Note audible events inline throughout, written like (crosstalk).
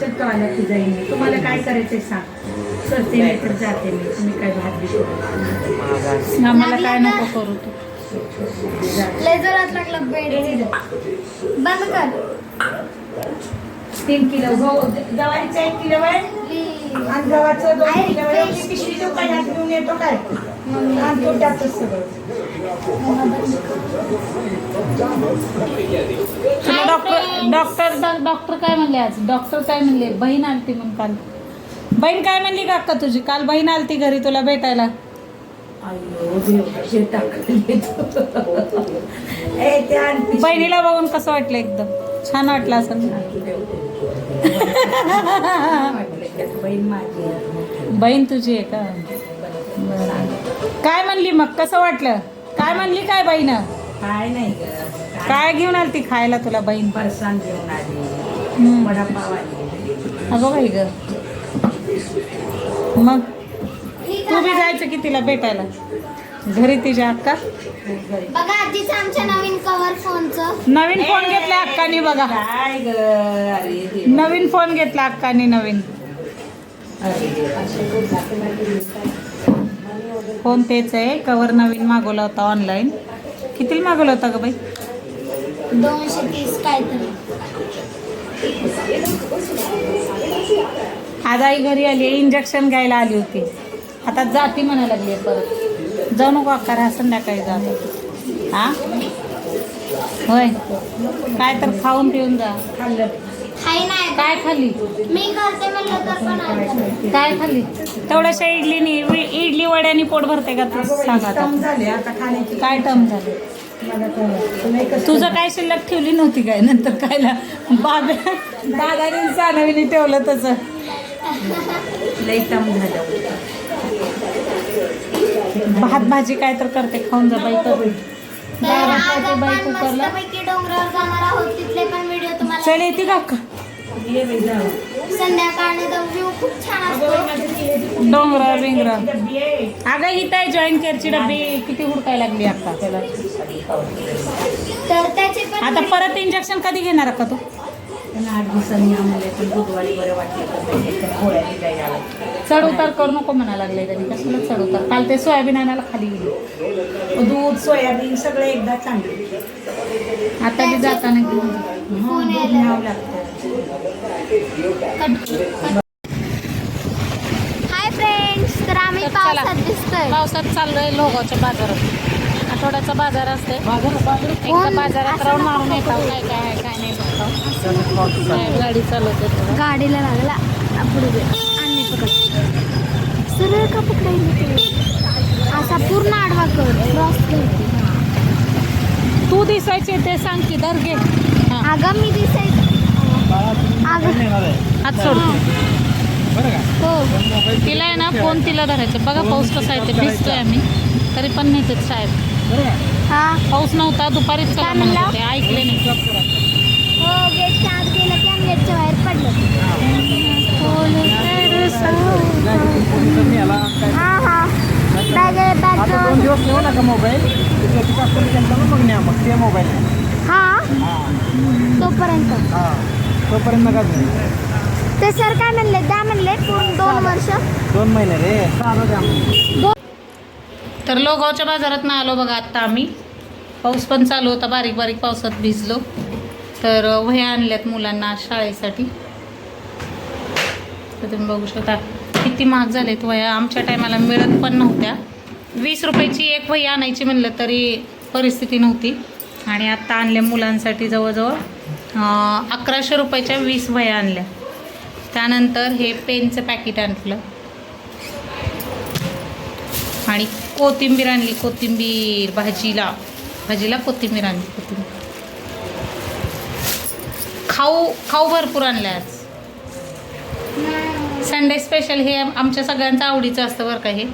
चल तो आला की जाईन मी. तुम्हाला काय करायचंय सांग. करते मी तर जाते मी. तुम्ही काय भात बिकू आम्हाला काय नको करू तू. लय जोरात लागला बेड बंद कर. तीन किलो. गहू गव्हाचं एक किलो आहे आणि गव्हाचं दोन किलो पिशवी घेऊन येतो काय? आणि तो टाकतो सगळं. तुला डॉक्टर डॉक्टर डॉक्टर काय म्हणले आज? डॉक्टर काय म्हणले? बहीण आलती म्हणून काल. बहीण काय म्हणली का अक्का तुझी? काल बहीण आलती घरी तुला भेटायला. बहिणीला बघून कसं वाटलं एकदम? छान वाटलं असं. (laughs) (laughs) बहीण माझी आहे. बहीण तुझी आहे का बरं. काय म्हणली मग कसं वाटलं काय म्हणली काय बहीण काय नाही ग. काय काय घेऊन आली ती खायला तुला बहीण फरसाण घेऊन आली हम्म. वडापाव आली अगं बाई ग मग तू बी जायचं की तिला भेटायला घरी तिच्या अक्का. बघा आजीचं आमच्या नवीन कव्हर फोनचं नवीन फोन घेतला अक्कानी बघा काय ग अरे देवा. नवीन फोन घेतला अक्कानी नवीन. फोन तेच आहे. कवर नवीन मागवला होता ऑनलाईन कितीला मागवला होता ग बाई? दोनशे तीस काहीतरी. आज आई घरी आली इंजेक्शन घ्यायला आली होती. आता जाती म्हणायला लागली परत. जाऊ नको अक्का हा संध्याकाळी जात हा? होय. काय तर खाऊन पिऊन जा. खाल्लं. काय खाल्ली? मी करते म्हणलं तर पण ऐकत काय खाल्ली? तेवढ्याशा इडलीनी इडली वड्यानी पोट भरते का तू? सांग आता. कम झाले आता खाण्याची. काय टर्म झाले? तुझं काय शिल्लक ठेवली नव्हती काय? नंतर कायला बाबा दादाने सानवीने ठेवलं तसं. लई टम झालं. भात भाजी काय तर करते खाऊन जा बाई तुम्हाला चल येते का? व्ह्यू खूप छान असतो. डोंगरावर बिंगरा. अगं इथं आहे जॉईन केअरची डब्बी किती हुडकायला लागली अक्का त्याला तर त्याचे पण आता परत इंजेक्शन कधी घेणार अक्का तू? आठ दिवसांनी आम्हाला पण बुधवारी बरं वाटलं. चढ उतार करू नको म्हणा लागले त्यांनी. कशाला चढ उतार? काल ते सोयाबीन आणायला खाली गेली. दूध सोयाबीन सगळं एकदा चांगलं. आता बी जाताना घेऊन जा. दूध न्यावं लागतं हाय फ्रेंड्स तर आम्ही. पावसात दिसतोय. पावसात चाललोय लोगावच्या बाजारात. आठवड्याचा बाजार असते. एकदा? बाजारात राहून मारून येतो. काय काय आहे काय नाही बघतो गाडी चालवते. गाडीला लागला. पुढे आणि पकड. सरळ का पकडायला ते? असा पूर्ण आडवा कर. क्रॉस करते तू दिसायचे ते सांग की दर घे अगं मी दिसायचं हात सोड. हो. तिला आहे ना फोन तिला धरायचं. बघा पाऊस कसा आहे ते. भिजतोय आम्ही. तरी पण नेते साहेब हा. पाऊस नव्हता दुपारीच चला काय म्हणत ऐकले नाही. हो आत हा हा. दोन दिवस नेऊ नका मोबाईल. मग न्या मग. ते मोबाईल. हा. हा. तोपर्यंत. हा. तोपर्यंत नका घेऊ. ते सर काय म्हणले? द्या म्हणले पूर्ण दोन वर्ष. दोन महिने रे. चालू द्या. तर लोगावच्या बाजारात ना आलो बघा आत्ता आम्ही. पाऊस पण चालू होता बारीक बारीक पावसात भिजलो. तर वह्या आणल्यात मुलांना शाळेसाठी. तर तुम्ही बघू शकता किती महाग झालेत वह्या. आमच्या टायमाला मिळत पण नव्हत्या. वीस रुपयाची एक वही आणायची म्हणलं तरी परिस्थिती नव्हती. आणि आत्ता आणल्या मुलांसाठी जवळजवळ अकराशे रुपयाच्या वीस वह्या आणल्या. त्यानंतर हे पेनचं पॅकेट आणलं. आणि कोथिंबीर आणली कोथिंबीर भाजीला भाजीला कोथिंबीर आणली कोथिंबीर. खाऊ खाऊ भरपूर आणल्या आज. संडे स्पेशल हे आमच्या सगळ्यांचं आवडीचं असतं बरं का हे.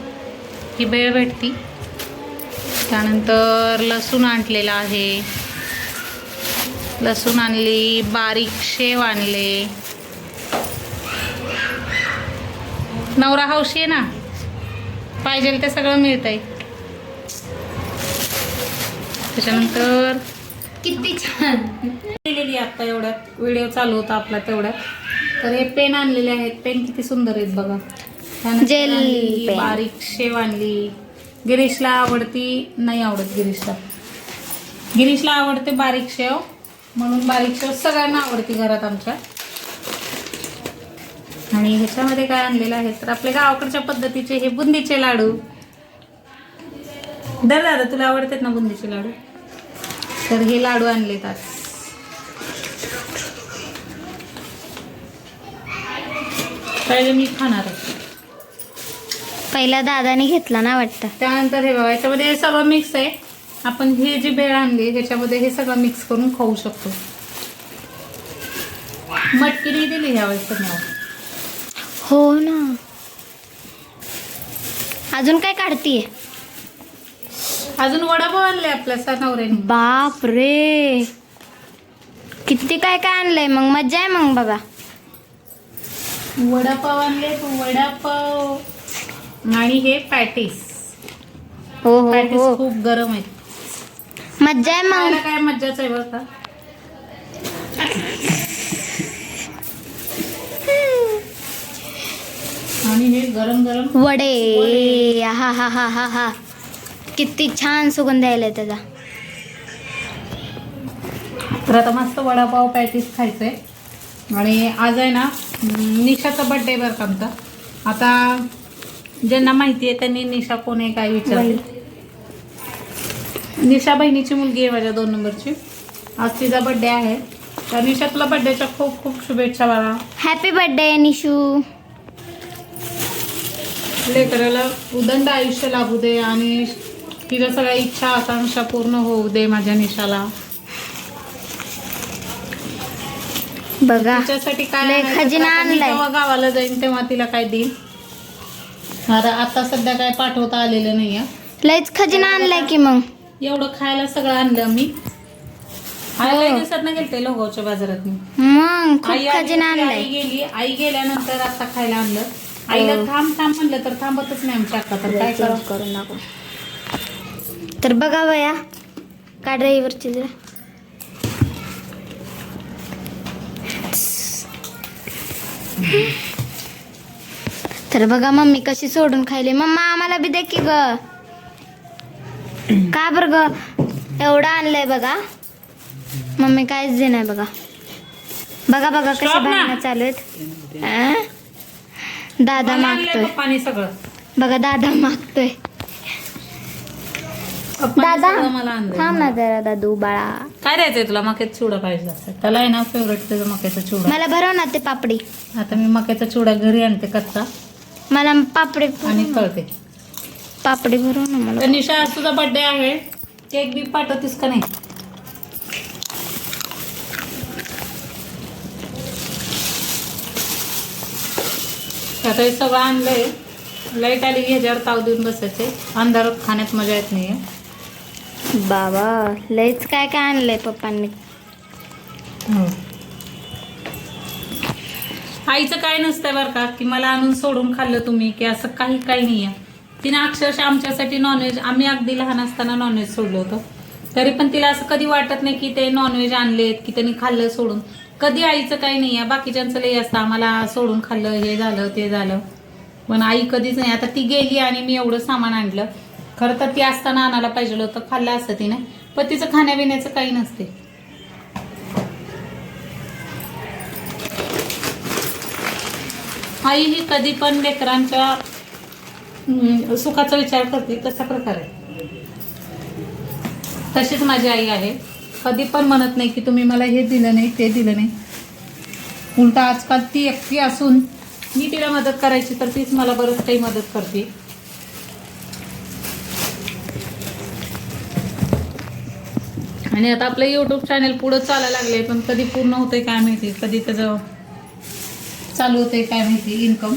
ही भेळ भेटती. त्यानंतर लसूण आणलेला आहे. लसूण आणली बारीक शेव आणले. नवरा हौशी आहे ना? पाहिजे ते सगळं मिळतंय. त्याच्यानंतर किती छान. दिलेली आत्ता एवढ्यात व्हिडिओ चालू होता आपला तेवढ्यात तर हे पेन आणलेले आहेत. पेन किती सुंदर आहेत बघा. pen. बारीक शेव आणली. गिरीशला आवडती नाही आवडत गिरीशला. गिरीशला आवडते बारीक शेव. म्हणून बारीक शेव सगळ्यांना आवडती घरात आमच्या. आणि ह्याच्यामध्ये काय आणलेलं आहे तर आपल्या गावाकडच्या पद्धतीचे हे बुंदीचे लाडू. दर दादा तुला आवडतात ना बुंदीचे लाडू? तर हे लाडू आणलेत आज. पहिले मी खाणार आहे. पहिला दादाने घेतला ना वाटतं. त्यानंतर हे बघा याच्यामध्ये सगळं मिक्स आहे. आपण हे जी भेळ आणली ह्याच्यामध्ये हे सगळं मिक्स करून खाऊ शकतो. मटकी नाही दिली ह्यावेळेस तर मला हो ना. अजून काय काढतीये? अजून वडापाव आणले आपल्या सणावऱ्याने बाप रे किती काय काय आणलंय? मग मजा आहे मग बघा. वडापाव आणले वडापाव आणि हे पॅटीस. हो हो पॅटीस हो. खूप गरम आहेत. मज्जा आहे मग. काय मज्जाच आहे बरं का? आणि हे गरम गरम वडे. हा हा हा हा हा. किती छान सुगंध यायलाय त्याचा. तर आता मस्त वडापाव पॅटीस खायचंय. आणि आज आहे ना निशाचा बड्डे बरं का आमचा. आता ज्यांना माहिती आहे त्यांनी निशा कोण आहे काय विचारले निशा बहिणीची मुलगी आहे माझ्या दोन नंबरची. आज तिचा बड्डे आहे. तर निशा तुला बड्डेच्या खूप खूप शुभेच्छा बाळा. Happy birthday Nishu. लेकराला उदंड आयुष्य लाभू दे आणि तिच्या सगळ्या इच्छा आकांक्षा पूर्ण होऊ दे माझ्या निशाला. बघा तिच्यासाठी काय लय आणायचं खजिना मी आणलाय. जेव्हा गावाला जाईन तेव्हा तिला काय देईल आता आता सध्या काय पाठवता आलेलं नाहीये. लयच खजिना आणलाय की मग. एवढं खायला सगळं आणलं मी. आई लय दिवसात ना गेलते लोगावच्या बाजारात मी. मग खूप आई आली खजिना होती, आई गेली. आई गेल्यानंतर आता खायला आणलं. आईला हो. थांब थांब म्हणलं तर थांबतच नाही आमच्या अक्का तर काय करू करू नको तर बघा बया का ड्रायव्हरची जरा. तर बघा मम्मी कशी सोडून खायली. मम्मा आम्हाला बी दे की ग. का बर ग? एवढं आणलंय बघा. मम्मी काहीच दे नाही बघा. बघा बघा ना. भांडणं चालू आहेत. अं? दादा मागतोय. सगळं. बघा दादा मागतोय. पप्पानी दादा सगळं मला आणलंय. थांब ना जरा दादू बाळा. काय द्यायचंय तुला? मक्याचा चिवडा पाहिजे त्याला आहे ना फेवरेट त्याचा मक्याचा चिवडा. मला भरव ना ते पापडी. आता मी मक्याचा चिवडा घरी आणते कच्चा. मला पापडी आणि तळते. पापडी भरव ना मला निशा आज तुझा बर्थडे आहे. केक बी पाठवतीस का नाही? आता हे सगळं आणलंय. लाइट आली की ह्याच्यावर ताव देऊन बसायचे. अंधारात खाण्यात मजा येत नाहीये. बाबा लयच काय काय आणलंय पप्पांनी. आईचं काय नसतंय बरं का की मला आणून सोडून खाल्लं तुम्ही की असं काही काही नाही आहे तिने अक्षरशः आमच्यासाठी नॉनव्हेज आम्ही अगदी लहान असताना नॉनव्हेज सोडलं होतं. तरी पण तिला असं कधी वाटत नाही की ते नॉनव्हेज आणलेत की त्यांनी खाल्लं सोडून. कधी आईचं काही नाही आहे बाकीच्यांचं लई असतं. आम्हाला सोडून खाल्लं हे झालं ते झालं. पण आई कधीच नाही. आता ती गेली आणि मी एवढं सामान आणलं. खरं तर ती असताना आणायला पाहिजे होतं खाल्लं असतं तिने. पण तिचं खाण्यापिण्याचं काही नसते. आई ही कधी पण लेकरांच्या सुखाचा विचार करते तसा प्रकार आहे. तशीच माझी आई आहे. कधी पण म्हणत नाही की तुम्ही मला हे दिलं नाही ते दिलं नाही. उलटा आजकाल ती एकटी असून मी तिला मदत करायची तर तीच मला बरंच काही मदत करते. आणि आता आपलं यूट्यूब चॅनल पुढं चालायला लागले पण कधी पूर्ण होतंय काय माहिती? कधी त्याचं चालू होतंय काय माहिती? इन्कम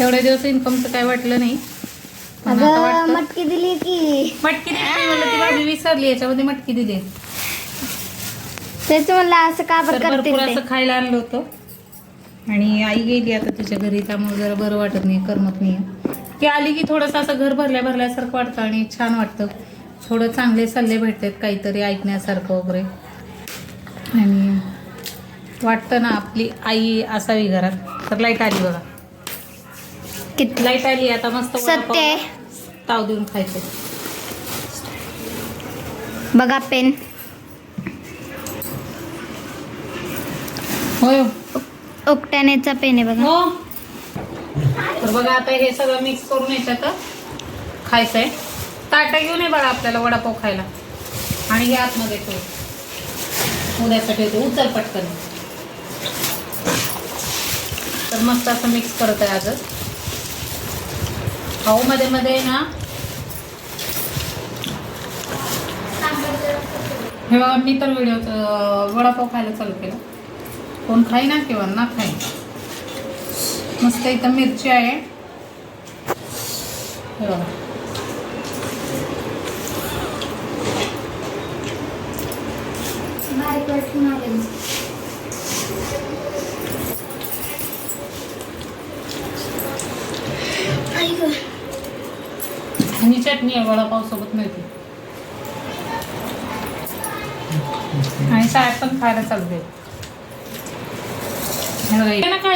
एवढ्या दिवस इन्कमचं काय वाटलं नाही. पण आता अगं वाटतं. मटकी दिली की. मटकी दिली मला ती भाजी विसरली याच्यामध्ये मटकी दिली. तेच म्हणलं असं का तर बरं भरपूर असं खायला आणलं होतं. आणि आई गेली आता तिच्या घरी त्यामुळे जरा बरं वाटत नाही करमत नाही. ती आली की थोडंसं असं घर भरल्या भरल्यासारखं वाटतं आणि छान वाटतं. थोडं चांगले सल्ले भेटतात काहीतरी ऐकण्यासारखं वगैरे. आणि वाटतं ना आपली आई असावी घरात. तर लाइट आली बघा. किती? लाइट आली आता मस्त सत्य. ताव देऊन खायचं. बघा पेन. होय. पेन आहे बघा. हो. तर बघा आता हे सगळं मिक्स करून याच्यात खायचं आहे ताटं घेऊन ये बघा आपल्याला वडापाव खायला. आणि हे आतमध्ये ठेव. उद्यासाठी होते उचल पटकन. तर मस्त असं मिक्स करत आहे आजच. खाऊ मध्ये मध्ये ना? हे बघा मी तर व्हिडिओ वडापाव खायला चालू केला. कोण खाई ना किंवा ना खाई. मस्त इथं मिरची आहे. हे बघा. चटणी आहे वडापाव सोबत मिळते आणि साहेब पण खायला चालते ना काय